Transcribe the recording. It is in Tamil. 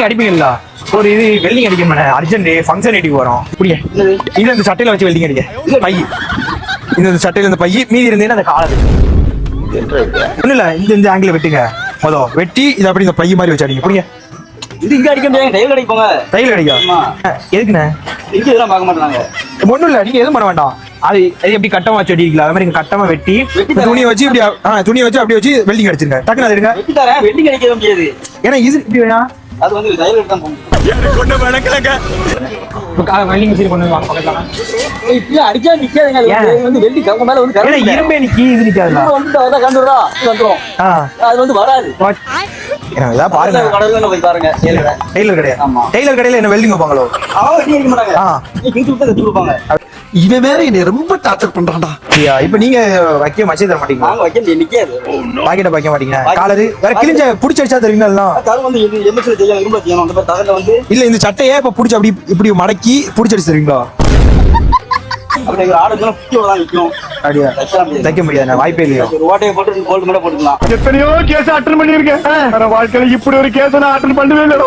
வெல்டிங் அடிப்பீங்களா ஒரு இது வெல்டிங் அடிக்கணும் அர்ஜென்ட் ஃபங்க்ஷன் ஐடிக்கு வரும். புரிய இது இந்த சட்டையில வச்சு வெல்டிங் அடிக்க பை. இந்த இந்த சட்டையில இந்த பை மீதி இருந்தேன்னா அந்த காலர் ஒண்ணு இல்ல இந்த இந்த ஆங்கிள் வெட்டுங்க. மொதல் வெட்டி இதை அப்படி இந்த பை மாதிரி வச்சு அடிங்க. புரிய இது இங்க அடிக்க முடியாது டைல் அடிக்க போங்க தையல் அடிக்க. எதுக்குண்ணே? இங்க இதெல்லாம் பார்க்க மாட்டாங்க. ஒண்ணும் இல்ல நீங்க எதுவும் பண்ண வேண்டாம். அது அது எப்படி கட்டமா வச்சு அடிக்கலாம் அது மாதிரி கட்டமா வெட்டி துணியை வச்சு இப்படி துணியை வச்சு அப்படியே வச்சு வெல்டிங் அடிச்சிருங்க. டக்குனு அது எடுங்க. வெட்டி தரேன் வெட்டிங் அடிக்க முடியாது. ஏன்னா இது இப்படி வேணா. அது வந்து டைல் எடுத்து தான் வெல்டிங் மிஷின் கொண்டு வாங்க பக்கத்துல. இப்படியே அடிச்சா நிக்காதுங்க. அது? வந்து- வந்து வெள்ளி கவங்க மேல வந்து கரண்ட் இரும்பே நிக்கி இது வந்து கண்டுறா வந்துரும். ஆ. அது வந்து வராது. பாருங்க. கடல்ல போய் பாருங்க டெய்லரை ஆமா. டெய்லர் கடையில என்ன வெல்டிங் வைப்பாங்களோ? அவங்க அடிக்க மாட்டாங்க. நீ கிழிச்சு விட்டு தச்சு கொடுப்பாங்க. இவன் வேற என்னை ரொம்ப டார்ச்சர் பண்றான்டா. ஐயா, இப்ப நீங்க வைக்க மச்சே தர மாட்டீங்களா? நாங்க வைக்க முடியாது நிக்காது பாக்கெட்டை வைக்க மாட்டீங்க காலரு வேற கிழிஞ்ச புடிச்சு அடிச்சா தருவீங்களா தரம் வந்து இது எம்எஸ்ல செய்யணும். அந்த மாதிரி தகவல வந்து இல்ல இந்த சட்டையே இப்ப புடிச்சு அப்படி இப்படி மடக்கி புடிச்சு அடிச்சு தருவீங்களா? அப்படி ஒரு ஆடு இருந்தாலும் குட்டி தான் நிற்கும் அப்படியா? தைக்கலாம் முடியாது. தைக்க முடியாது வாய்ப்பே இல்லையோ? ஒரு ஓட்டையை போட்டு கோல்டு மேல போட்டுக்கலாம். எத்தனையோ கேஸ் அட்டன் பண்ணிருக்கேன் வாழ்க்கையில இப்படி ஒரு கேஸ் நான் அட்டன் பண்ணவே இல்லை